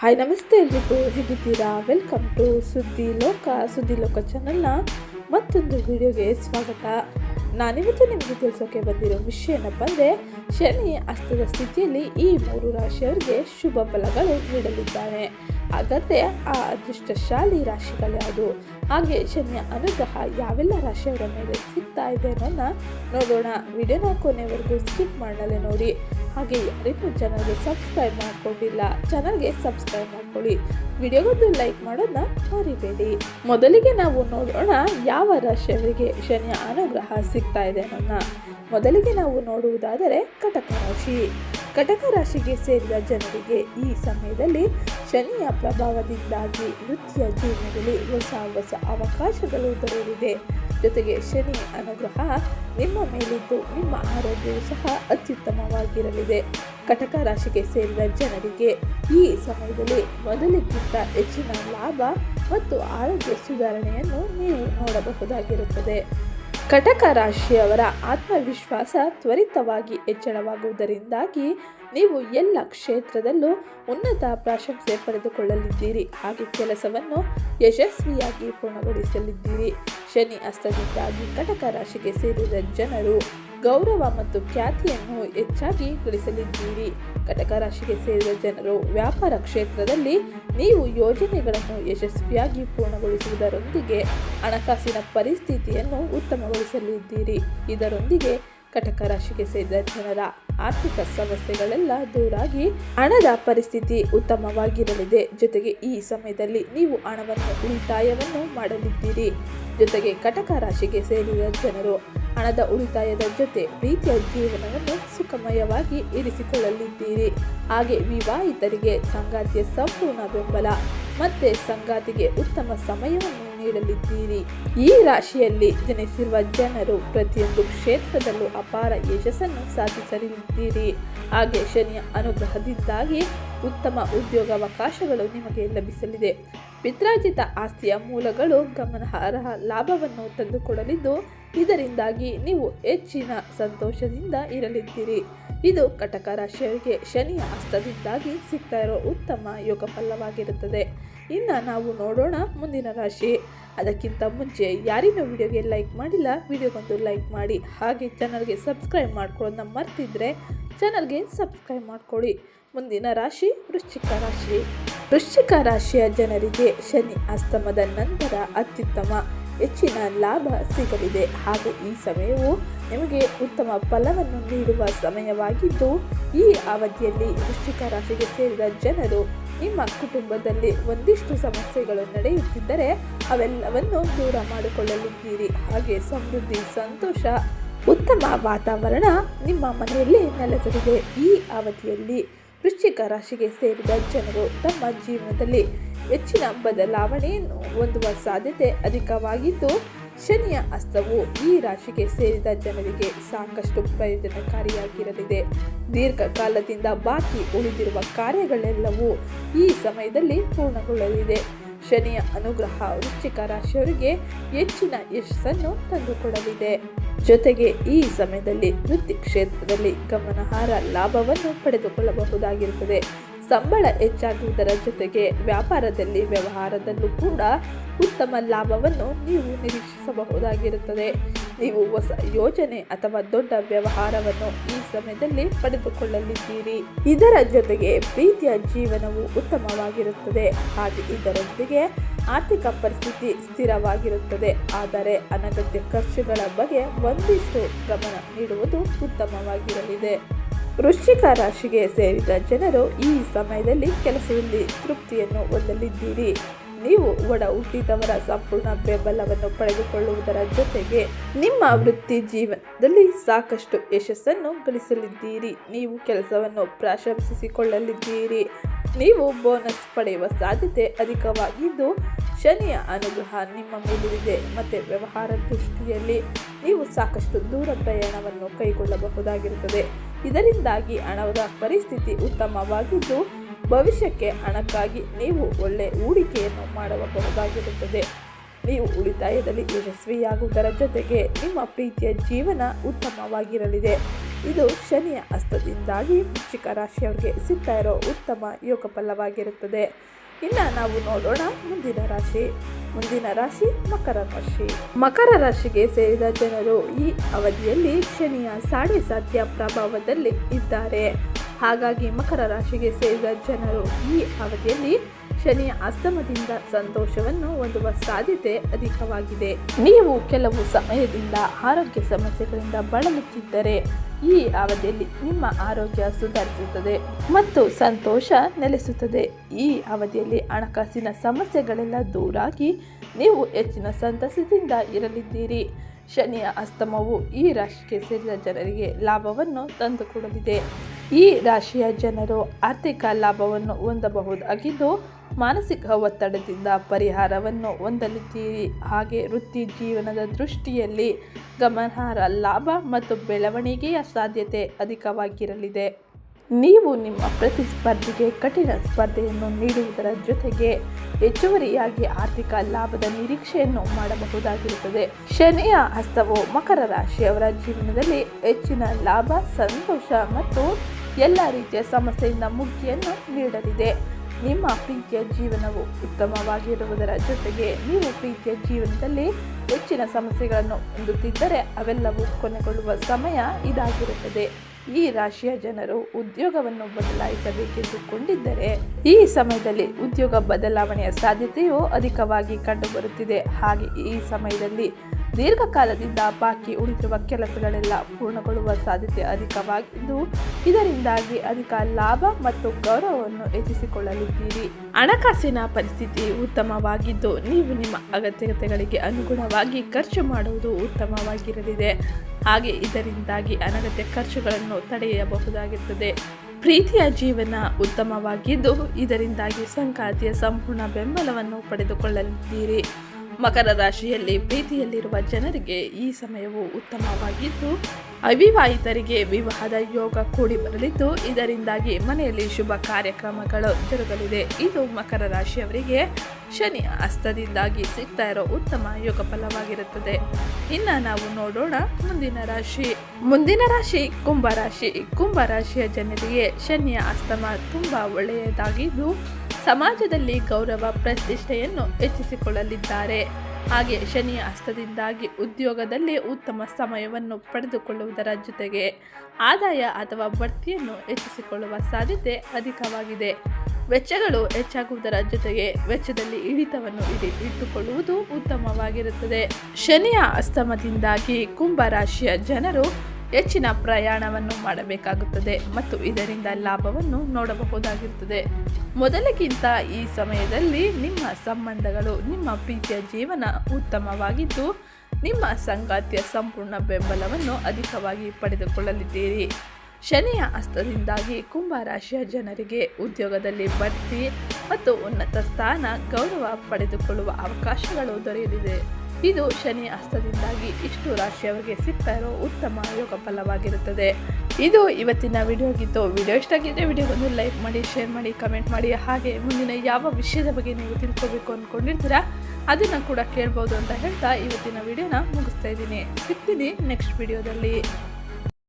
Hi ನಮಸ್ತೆ ಎಲ್ರಿಗೂ. ಹೇಗಿದ್ದೀರಾ? ವೆಲ್ಕಮ್ ಟು ಸುದ್ದಿ ಲೋಕ ಸುದ್ದಿ ಲೋಕ ಚಾನಲ್ನ ಮತ್ತೊಂದು ವಿಡಿಯೋಗೆ ಸ್ವಾಗತ. ನಾನಿವತ್ತು ನಿಮಗೆ ತಿಳಿಸೋಕೆ ಬಂದಿರೋ ವಿಷಯ ಏನಪ್ಪ ಅಂದರೆ ಶನಿ ಅಸ್ತದ ಸ್ಥಿತಿಯಲ್ಲಿ ಈ ಮೂರು ರಾಶಿಯವರಿಗೆ ಶುಭ ಫಲಗಳು ನೀಡಲಿದ್ದಾನೆ ಹಾಗಾದರೆ ಆ ಅದೃಷ್ಟಶಾಲಿ ರಾಶಿಗಳು ಯಾವುದು? ಹಾಗೆ ಶನಿಯ ಅನುಗ್ರಹ ಯಾವೆಲ್ಲ ರಾಶಿಯವರ ಮೇಲೆ ಸಿಗ್ತಾ ಇದೆ ಅನ್ನೋದನ್ನ ನೋಡೋಣ. ವಿಡಿಯೋನ ಕೊನೆವರೆಗೂ ಸ್ಕಿಪ್ ಮಾಡಲೇ ನೋಡಿ. ಹಾಗೆ ಯಾರಿಗೂ ಚಾನಲ್ಗೆ ಸಬ್ಸ್ಕ್ರೈಬ್ ಮಾಡ್ಕೊಂಡಿಲ್ಲ ಚಾನಲ್ಗೆ ಸಬ್ಸ್ಕ್ರೈಬ್ ಮಾಡ್ಕೊಳ್ಳಿ. ವಿಡಿಯೋಗೊಂದು ಲೈಕ್ ಮಾಡೋದನ್ನ ಮರಿಬೇಡಿ. ಮೊದಲಿಗೆ ನಾವು ನೋಡೋಣ ಯಾವ ರಾಶಿಯವರಿಗೆ ಶನಿಯ ಅನುಗ್ರಹ ಸಿಗ್ತಾ ಇದೆ ಅನ್ನೋಣ ಮೊದಲಿಗೆ ನಾವು ನೋಡುವುದಾದರೆ ಕಟಕ ರಾಶಿ. ಕಟಕ ರಾಶಿಗೆ ಸೇರಿದ ಜನರಿಗೆ ಈ ಸಮಯದಲ್ಲಿ ಶನಿಯ ಪ್ರಭಾವದಿಂದಾಗಿ ವೃತ್ತಿಯ ಜೀವನದಲ್ಲಿ ಹೊಸ ಹೊಸ ಅವಕಾಶಗಳು ದೊರೆಯಲಿದೆ. ಜೊತೆಗೆ ಶನಿ ಅನುಗ್ರಹ ನಿಮ್ಮ ಮೇಲಿದ್ದು ನಿಮ್ಮ ಆರೋಗ್ಯವು ಸಹ ಅತ್ಯುತ್ತಮವಾಗಿರಲಿದೆ. ಕಟಕ ರಾಶಿಗೆ ಸೇರಿದ ಜನರಿಗೆ ಈ ಸಮಯದಲ್ಲಿ ಮೊದಲಿಗಿಂತ ಹೆಚ್ಚಿನ ಲಾಭ ಮತ್ತು ಆರೋಗ್ಯ ಸುಧಾರಣೆಯನ್ನು ನೀವು ನೋಡಬಹುದಾಗಿರುತ್ತದೆ. ಕಟಕ ರಾಶಿಯವರ ಆತ್ಮವಿಶ್ವಾಸ ತ್ವರಿತವಾಗಿ ಹೆಚ್ಚಳವಾಗುವುದರಿಂದಾಗಿ ನೀವು ಎಲ್ಲ ಕ್ಷೇತ್ರದಲ್ಲೂ ಉನ್ನತ ಪ್ರಾಶಂಸೆ ಪಡೆದುಕೊಳ್ಳಲಿದ್ದೀರಿ. ಹಾಗೆ ಕೆಲಸವನ್ನು ಯಶಸ್ವಿಯಾಗಿ ಪೂರ್ಣಗೊಳಿಸಲಿದ್ದೀರಿ. ಶನಿ ಅಸ್ತದಿಂದಾಗಿ ಕಟಕ ರಾಶಿಗೆ ಸೇರಿದ ಜನರು ಗೌರವ ಮತ್ತು ಖ್ಯಾತಿಯನ್ನು ಹೆಚ್ಚಾಗಿ ಗಳಿಸಲಿದ್ದೀರಿ. ಕಟಕ ರಾಶಿಗೆ ಸೇರಿದ ಜನರು ವ್ಯಾಪಾರ ಕ್ಷೇತ್ರದಲ್ಲಿ ನೀವು ಯೋಜನೆಗಳನ್ನು ಯಶಸ್ವಿಯಾಗಿ ಪೂರ್ಣಗೊಳಿಸುವುದರೊಂದಿಗೆ ಹಣಕಾಸಿನ ಪರಿಸ್ಥಿತಿಯನ್ನು ಉತ್ತಮಗೊಳಿಸಲಿದ್ದೀರಿ. ಇದರೊಂದಿಗೆ ಕಟಕ ರಾಶಿಗೆ ಸೇರಿದ ಜನರ ಆರ್ಥಿಕ ಸಮಸ್ಯೆಗಳೆಲ್ಲ ದೂರಾಗಿ ಹಣದ ಪರಿಸ್ಥಿತಿ ಉತ್ತಮವಾಗಿರಲಿದೆ. ಜೊತೆಗೆ ಈ ಸಮಯದಲ್ಲಿ ನೀವು ಹಣವನ್ನು ಉಳಿತಾಯವನ್ನು ಮಾಡಲಿದ್ದೀರಿ. ಜೊತೆಗೆ ಕಟಕ ರಾಶಿಗೆ ಸೇರಿದ ಜನರು ಹಣದ ಉಳಿತಾಯದ ಜೊತೆ ಪ್ರೀತಿಯ ಜೀವನವನ್ನು ಸುಖಮಯವಾಗಿ ಇರಿಸಿಕೊಳ್ಳಲಿದ್ದೀರಿ. ಹಾಗೆ ವಿವಾಹಿತರಿಗೆ ಸಂಗಾತಿಯ ಸಂಪೂರ್ಣ ಬೆಂಬಲ, ಮತ್ತೆ ಸಂಗಾತಿಗೆ ಉತ್ತಮ ಸಮಯವನ್ನು ನೀಡಲಿದ್ದೀರಿ. ಈ ರಾಶಿಯಲ್ಲಿ ಜನಿಸಿರುವ ಜನರು ಪ್ರತಿಯೊಂದು ಕ್ಷೇತ್ರದಲ್ಲೂ ಅಪಾರ ಯಶಸ್ಸನ್ನು ಸಾಧಿಸಲಿದ್ದೀರಿ. ಹಾಗೆ ಶನಿಯ ಅನುಗ್ರಹದಿಂದಾಗಿ ಉತ್ತಮ ಉದ್ಯೋಗಾವಕಾಶಗಳು ನಿಮಗೆ ಲಭಿಸಲಿದೆ. ಪಿತ್ರಾರ್ಜಿತ ಆಸ್ತಿಯ ಮೂಲಗಳು ಗಮನಾರ್ಹ ಲಾಭವನ್ನು ತಂದುಕೊಡಲಿದ್ದು, ಇದರಿಂದಾಗಿ ನೀವು ಹೆಚ್ಚಿನ ಸಂತೋಷದಿಂದ ಇರಲಿದ್ದೀರಿ. ಇದು ಕಟಕ ರಾಶಿಯವರಿಗೆ ಶನಿಯ ಅಸ್ತದಿಂದಾಗಿ ಸಿಗ್ತಾ ಇರೋ ಉತ್ತಮ ಯೋಗ ಫಲವಾಗಿರುತ್ತದೆ ಇನ್ನು ನಾವು ನೋಡೋಣ ಮುಂದಿನ ರಾಶಿ. ಅದಕ್ಕಿಂತ ಮುಂಚೆ ಯಾರಿನ್ನೂ ವಿಡಿಯೋಗೆ ಲೈಕ್ ಮಾಡಿಲ್ಲ, ವಿಡಿಯೋಗೊಂದು ಲೈಕ್ ಮಾಡಿ. ಹಾಗೆ ಚಾನಲ್ಗೆ ಸಬ್ಸ್ಕ್ರೈಬ್ ಮಾಡ್ಕೊಳ್ಳೋದನ್ನ ಮರ್ತಿದ್ರೆ ಚಾನಲ್ಗೆ ಸಬ್ಸ್ಕ್ರೈಬ್ ಮಾಡಿಕೊಳ್ಳಿ. ಮುಂದಿನ ರಾಶಿ, ವೃಶ್ಚಿಕ ರಾಶಿ. ವೃಶ್ಚಿಕ ರಾಶಿಯ ಜನರಿಗೆ ಶನಿ ಅಸ್ತಮದ ನಂತರ ಅತ್ಯುತ್ತಮ, ಹೆಚ್ಚಿನ ಲಾಭ ಸಿಗಲಿದೆ. ಹಾಗೂ ಈ ಸಮಯವು ನಿಮಗೆ ಉತ್ತಮ ಫಲವನ್ನು ನೀಡುವ ಸಮಯವಾಗಿದ್ದು, ಈ ಅವಧಿಯಲ್ಲಿ ವೃಶ್ಚಿಕ ರಾಶಿಗೆ ಸೇರಿದ ಜನರು ನಿಮ್ಮ ಕುಟುಂಬದಲ್ಲಿ ಒಂದಿಷ್ಟು ಸಮಸ್ಯೆಗಳು ನಡೆಯುತ್ತಿದ್ದರೆ, ಅವೆಲ್ಲವನ್ನು ದೂರ ಮಾಡಿಕೊಳ್ಳಲಿದ್ದೀರಿ. ಹಾಗೆ ಸಮೃದ್ಧಿ, ಸಂತೋಷ ಉತ್ತಮ ವಾತಾವರಣ ನಿಮ್ಮ ಮನೆಯಲ್ಲಿ ನೆಲೆಸಲಿದೆ. ಈ ಅವಧಿಯಲ್ಲಿ ವೃಶ್ಚಿಕ ರಾಶಿಗೆ ಸೇರಿದ ಜನರು ತಮ್ಮ ಜೀವನದಲ್ಲಿ ಹೆಚ್ಚಿನ ಬದಲಾವಣೆಯನ್ನು ಹೊಂದುವ ಸಾಧ್ಯತೆ ಅಧಿಕವಾಗಿದ್ದು, ಶನಿಯ ಅಸ್ತವು ಈ ರಾಶಿಗೆ ಸೇರಿದ ಜನರಿಗೆ ಸಾಕಷ್ಟು ಪ್ರಯೋಜನಕಾರಿಯಾಗಿರಲಿದೆ. ದೀರ್ಘಕಾಲದಿಂದ ಬಾಕಿ ಉಳಿದಿರುವ ಕಾರ್ಯಗಳೆಲ್ಲವೂ ಈ ಸಮಯದಲ್ಲಿ ಪೂರ್ಣಗೊಳ್ಳಲಿದೆ. ಶನಿಯ ಅನುಗ್ರಹ ವೃಶ್ಚಿಕ ರಾಶಿಯವರಿಗೆ ಹೆಚ್ಚಿನ ಯಶಸ್ಸನ್ನು ತಂದುಕೊಡಲಿದೆ. ಜೊತೆಗೆ ಈ ಸಮಯದಲ್ಲಿ ವೃತ್ತಿ ಕ್ಷೇತ್ರದಲ್ಲಿ ಗಮನಾರ್ಹ ಲಾಭವನ್ನು ಪಡೆದುಕೊಳ್ಳಬಹುದಾಗಿರುತ್ತದೆ. ಸಂಬಳ ಹೆಚ್ಚಾಗುವುದರ ಜೊತೆಗೆ ವ್ಯಾಪಾರದಲ್ಲಿ ವ್ಯವಹಾರದಲ್ಲೂ ಕೂಡ ಉತ್ತಮ ಲಾಭವನ್ನು ನೀವು ನಿರೀಕ್ಷಿಸಬಹುದಾಗಿರುತ್ತದೆ. ನೀವು ಹೊಸ ಯೋಜನೆ ಅಥವಾ ದೊಡ್ಡ ವ್ಯವಹಾರವನ್ನು ಈ ಸಮಯದಲ್ಲಿ ಪಡೆದುಕೊಳ್ಳಲಿದ್ದೀರಿ. ಇದರ ಜೊತೆಗೆ ಪ್ರೀತಿಯ ಜೀವನವು ಉತ್ತಮವಾಗಿರುತ್ತದೆ. ಹಾಗೆ ಇದರೊಂದಿಗೆ ಆರ್ಥಿಕ ಪರಿಸ್ಥಿತಿ ಸ್ಥಿರವಾಗಿರುತ್ತದೆ. ಆದರೆ ಅನಗತ್ಯ ಖರ್ಚುಗಳ ಬಗ್ಗೆ ಒಂದಿಷ್ಟು ಗಮನ ನೀಡುವುದು ಉತ್ತಮವಾಗಿರಲಿದೆ. ವೃಶ್ಚಿಕ ರಾಶಿಗೆ ಸೇರಿದ ಜನರು ಈ ಸಮಯದಲ್ಲಿ ಕೆಲಸದಲ್ಲಿ ತೃಪ್ತಿಯನ್ನು ಹೊಂದಲಿದ್ದೀರಿ. ನೀವು ಒಡ ಹುಟ್ಟಿದವರ ಸಂಪೂರ್ಣ ಬೆಂಬಲವನ್ನು ಪಡೆದುಕೊಳ್ಳುವುದರ ಜೊತೆಗೆ ನಿಮ್ಮ ವೃತ್ತಿ ಜೀವನದಲ್ಲಿ ಸಾಕಷ್ಟು ಯಶಸ್ಸನ್ನು ಗಳಿಸಲಿದ್ದೀರಿ. ನೀವು ಕೆಲಸವನ್ನು ಪ್ರಶಂಸಿಸಿಕೊಳ್ಳಲಿದ್ದೀರಿ ನೀವು ಬೋನಸ್ ಪಡೆಯುವ ಸಾಧ್ಯತೆ ಅಧಿಕವಾಗಿದ್ದು, ಶನಿಯ ಅನುಗ್ರಹ ನಿಮ್ಮ ಮೇಲಿದೆ. ಮತ್ತು ವ್ಯವಹಾರ ದೃಷ್ಟಿಯಲ್ಲಿ ನೀವು ಸಾಕಷ್ಟು ದೂರ ಪ್ರಯಾಣವನ್ನು ಕೈಗೊಳ್ಳಬಹುದಾಗಿರುತ್ತದೆ. ಇದರಿಂದಾಗಿ ಹಣದ ಪರಿಸ್ಥಿತಿ ಉತ್ತಮವಾಗಿದ್ದು, ಭವಿಷ್ಯಕ್ಕೆ ಹಣಕ್ಕಾಗಿ ನೀವು ಒಳ್ಳೆ ಹೂಡಿಕೆಯನ್ನು ಮಾಡಬಹುದಾಗಿರುತ್ತದೆ. ನೀವು ಉಳಿತಾಯದಲ್ಲಿ ಯಶಸ್ವಿಯಾಗುವುದರ ಜೊತೆಗೆ ನಿಮ್ಮ ಪ್ರೀತಿಯ ಜೀವನ ಉತ್ತಮವಾಗಿರಲಿದೆ. ಇದು ಶನಿಯ ಹಸ್ತದಿಂದಾಗಿ ವೃಶ್ಚಿಕ ರಾಶಿಯವರಿಗೆ ಸಿಗ್ತಾ ಇರೋ ಉತ್ತಮ ಯೋಗ ಫಲವಾಗಿರುತ್ತದೆ ಇನ್ನು ನಾವು ನೋಡೋಣ. ಮುಂದಿನ ರಾಶಿ ಮುಂದಿನ ರಾಶಿ ಮಕರ ರಾಶಿ. ಮಕರ ರಾಶಿಗೆ ಸೇರಿದ ಜನರು ಈ ಅವಧಿಯಲ್ಲಿ ಶನಿಯ ಸಾಡಿ ಸಾಧ್ಯ ಪ್ರಭಾವದಲ್ಲಿ ಇದ್ದಾರೆ. ಹಾಗಾಗಿ ಮಕರ ರಾಶಿಗೆ ಸೇರಿದ ಜನರು ಈ ಅವಧಿಯಲ್ಲಿ ಶನಿಯ ಅಸ್ತಮದಿಂದ ಸಂತೋಷವನ್ನು ಹೊಂದುವ ಸಾಧ್ಯತೆ ಅಧಿಕವಾಗಿದೆ. ನೀವು ಕೆಲವು ಸಮಯದಿಂದ ಆರೋಗ್ಯ ಸಮಸ್ಯೆಗಳಿಂದ ಬಳಲುತ್ತಿದ್ದರೆ ಈ ಅವಧಿಯಲ್ಲಿ ನಿಮ್ಮ ಆರೋಗ್ಯ ಸುಧಾರಿಸುತ್ತದೆ ಮತ್ತು ಸಂತೋಷ ನೆಲೆಸುತ್ತದೆ. ಈ ಅವಧಿಯಲ್ಲಿ ಹಣಕಾಸಿನ ಸಮಸ್ಯೆಗಳೆಲ್ಲ ದೂರಾಗಿ ನೀವು ಹೆಚ್ಚಿನ ಸಂತಸದಿಂದ ಇರಲಿದ್ದೀರಿ. ಶನಿಯ ಅಸ್ತಮವು ಈ ರಾಶಿಗೆ ಸೇರಿದ ಜನರಿಗೆ ಲಾಭವನ್ನು ತಂದುಕೊಡಲಿದೆ. ಈ ರಾಶಿಯ ಜನರು ಆರ್ಥಿಕ ಲಾಭವನ್ನು ಹೊಂದಬಹುದಾಗಿದ್ದು ಮಾನಸಿಕ ಒತ್ತಡದಿಂದ ಪರಿಹಾರವನ್ನು ಹೊಂದಲಿದ್ದೀರಿ. ಹಾಗೆ ವೃತ್ತಿ ಜೀವನದ ದೃಷ್ಟಿಯಲ್ಲಿ ಗಮನಾರ್ಹ ಲಾಭ ಮತ್ತು ಬೆಳವಣಿಗೆಯ ಸಾಧ್ಯತೆ ಅಧಿಕವಾಗಿರಲಿದೆ. ನೀವು ನಿಮ್ಮ ಪ್ರತಿಸ್ಪರ್ಧಿಗೆ ಕಠಿಣ ಸ್ಪರ್ಧೆಯನ್ನು ನೀಡುವುದರ ಜೊತೆಗೆ ಹೆಚ್ಚುವರಿಯಾಗಿ ಆರ್ಥಿಕ ಲಾಭದ ನಿರೀಕ್ಷೆಯನ್ನು ಮಾಡಬಹುದಾಗಿರುತ್ತದೆ. ಶನಿಯ ಹಸ್ತವು ಮಕರ ರಾಶಿಯವರ ಜೀವನದಲ್ಲಿ ಹೆಚ್ಚಿನ ಲಾಭ, ಸಂತೋಷ ಮತ್ತು ಎಲ್ಲ ರೀತಿಯ ಸಮಸ್ಯೆಯಿಂದ ಮುಕ್ತಿಯನ್ನು ನೀಡಲಿದೆ. ನಿಮ್ಮ ಪ್ರೀತಿಯ ಜೀವನವು ಉತ್ತಮವಾಗಿರುವುದರ ಜೊತೆಗೆ ನೀವು ಪ್ರೀತಿಯ ಜೀವನದಲ್ಲಿ ಹೆಚ್ಚಿನ ಸಮಸ್ಯೆಗಳನ್ನು ಹೊಂದುತ್ತಿದ್ದರೆ ಅವೆಲ್ಲವೂ ಕೊನೆಗೊಳ್ಳುವ ಸಮಯ ಇದಾಗಿರುತ್ತದೆ. ಈ ರಾಶಿಯ ಜನರು ಉದ್ಯೋಗವನ್ನು ಬದಲಾಯಿಸಬೇಕೆಂದುಕೊಂಡಿದ್ದರೆ ಈ ಸಮಯದಲ್ಲಿ ಉದ್ಯೋಗ ಬದಲಾವಣೆಯ ಸಾಧ್ಯತೆಯು ಅಧಿಕವಾಗಿ ಕಂಡುಬರುತ್ತಿದೆ. ಹಾಗೆ ಈ ಸಮಯದಲ್ಲಿ ದೀರ್ಘಕಾಲದಿಂದ ಬಾಕಿ ಉಳಿದಿರುವ ಕೆಲಸಗಳೆಲ್ಲ ಪೂರ್ಣಗೊಳ್ಳುವ ಸಾಧ್ಯತೆ ಅಧಿಕವಾಗಿದ್ದು, ಇದರಿಂದಾಗಿ ಅಧಿಕ ಲಾಭ ಮತ್ತು ಗೌರವವನ್ನು ಹೆಚ್ಚಿಸಿಕೊಳ್ಳಲಿದ್ದೀರಿ. ಹಣಕಾಸಿನ ಪರಿಸ್ಥಿತಿ ಉತ್ತಮವಾಗಿದ್ದು, ನೀವು ನಿಮ್ಮ ಅಗತ್ಯತೆಗಳಿಗೆ ಅನುಗುಣವಾಗಿ ಖರ್ಚು ಮಾಡುವುದು ಉತ್ತಮವಾಗಿರಲಿದೆ. ಹಾಗೆ ಇದರಿಂದಾಗಿ ಅನಗತ್ಯ ಖರ್ಚುಗಳನ್ನು ತಡೆಯಬಹುದಾಗಿರುತ್ತದೆ. ಪ್ರೀತಿಯ ಜೀವನ ಉತ್ತಮವಾಗಿದ್ದು, ಇದರಿಂದಾಗಿ ಸಂಗಾತಿಯ ಸಂಪೂರ್ಣ ಬೆಂಬಲವನ್ನು ಪಡೆದುಕೊಳ್ಳಲಿದ್ದೀರಿ. ಮಕರ ರಾಶಿಯಲ್ಲಿ ಪ್ರೀತಿಯಲ್ಲಿರುವ ಜನರಿಗೆ ಈ ಸಮಯವು ಉತ್ತಮವಾಗಿದ್ದು, ಅವಿವಾಹಿತರಿಗೆ ವಿವಾಹದ ಯೋಗ ಕೂಡಿ ಬರಲಿದ್ದು, ಇದರಿಂದಾಗಿ ಮನೆಯಲ್ಲಿ ಶುಭ ಕಾರ್ಯಕ್ರಮಗಳು ಜರುಗಲಿದೆ. ಇದು ಮಕರ ರಾಶಿಯವರಿಗೆ ಶನಿ ಅಸ್ತದಿಂದಾಗಿ ಸಿಗ್ತಾ ಇರೋ ಉತ್ತಮ ಯೋಗ ಫಲವಾಗಿರುತ್ತದೆ. ಇನ್ನು ನಾವು ನೋಡೋಣ ಮುಂದಿನ ರಾಶಿ. ಮುಂದಿನ ರಾಶಿ ಕುಂಭ ರಾಶಿ. ಕುಂಭ ರಾಶಿಯ ಜನರಿಗೆ ಶನಿಯ ಅಸ್ತಮ ತುಂಬ ಒಳ್ಳೆಯದಾಗಿದ್ದು ಸಮಾಜದಲ್ಲಿ ಗೌರವ ಪ್ರತಿಷ್ಠೆಯನ್ನು ಹೆಚ್ಚಿಸಿಕೊಳ್ಳಲಿದ್ದಾರೆ. ಹಾಗೆ ಶನಿಯ ಹಸ್ತದಿಂದಾಗಿ ಉದ್ಯೋಗದಲ್ಲಿ ಉತ್ತಮ ಸಮಯವನ್ನು ಪಡೆದುಕೊಳ್ಳುವುದರ ಜೊತೆಗೆ ಆದಾಯ ಅಥವಾ ಬಡ್ತಿಯನ್ನು ಹೆಚ್ಚಿಸಿಕೊಳ್ಳುವ ಸಾಧ್ಯತೆ ಅಧಿಕವಾಗಿದೆ. ವೆಚ್ಚಗಳು ಹೆಚ್ಚಾಗುವುದರ ಜೊತೆಗೆ ವೆಚ್ಚದಲ್ಲಿ ಇಳಿತವನ್ನು ಇಡಿ, ಇಟ್ಟುಕೊಳ್ಳುವುದು ಉತ್ತಮವಾಗಿರುತ್ತದೆ. ಶನಿಯ ಅಸ್ತಮದಿಂದಾಗಿ ಕುಂಭ ರಾಶಿಯ ಜನರು ಹೆಚ್ಚಿನ ಪ್ರಯಾಣವನ್ನು ಮಾಡಬೇಕಾಗುತ್ತದೆ ಮತ್ತು ಇದರಿಂದ ಲಾಭವನ್ನು ನೋಡಬಹುದಾಗಿರುತ್ತದೆ. ಮೊದಲಿಗಿಂತ ಈ ಸಮಯದಲ್ಲಿ ನಿಮ್ಮ ಸಂಬಂಧಗಳು, ನಿಮ್ಮ ಪ್ರೀತಿಯ ಜೀವನ ಉತ್ತಮವಾಗಿದ್ದು, ನಿಮ್ಮ ಸಂಗಾತಿಯ ಸಂಪೂರ್ಣ ಬೆಂಬಲವನ್ನು ಅಧಿಕವಾಗಿ ಪಡೆದುಕೊಳ್ಳಲಿದ್ದೀರಿ. ಶನಿಯ ಹಸ್ತದಿಂದಾಗಿ ಕುಂಭ ರಾಶಿಯ ಜನರಿಗೆ ಉದ್ಯೋಗದಲ್ಲಿ ಬಡ್ತಿ ಮತ್ತು ಉನ್ನತ ಸ್ಥಾನ ಗೌರವ ಪಡೆದುಕೊಳ್ಳುವ ಅವಕಾಶಗಳು ದೊರೆಯಲಿದೆ. ಇದು ಶನಿ ಹಸ್ತದಿಂದಾಗಿ ಇಷ್ಟು ರಾಶಿಯವರಿಗೆ ಸಿಗ್ತಾ ಇರೋ ಉತ್ತಮ ಯೋಗ ಫಲವಾಗಿರುತ್ತದೆ. ಇದು ಇವತ್ತಿನ ವಿಡಿಯೋ ಆಗಿತ್ತು. ವಿಡಿಯೋ ಇಷ್ಟ ಆಗಿದ್ದರೆ ವಿಡಿಯೋಗೊಂದು ಲೈಕ್ ಮಾಡಿ ಶೇರ್ ಮಾಡಿ ಕಮೆಂಟ್ ಮಾಡಿ. ಹಾಗೆ ಮುಂದಿನ ಯಾವ ವಿಷಯದ ಬಗ್ಗೆ ನೀವು ತಿಳ್ಕೊಬೇಕು ಅಂದ್ಕೊಂಡಿರ್ತೀರಾ ಅದನ್ನು ಕೂಡ ಕೇಳ್ಬೋದು ಅಂತ ಹೇಳ್ತಾ ಇವತ್ತಿನ ವಿಡಿಯೋನ ಮುಗಿಸ್ತಾ ಇದ್ದೀನಿ. ಸಿಗ್ತೀನಿ ನೆಕ್ಸ್ಟ್ ವಿಡಿಯೋದಲ್ಲಿ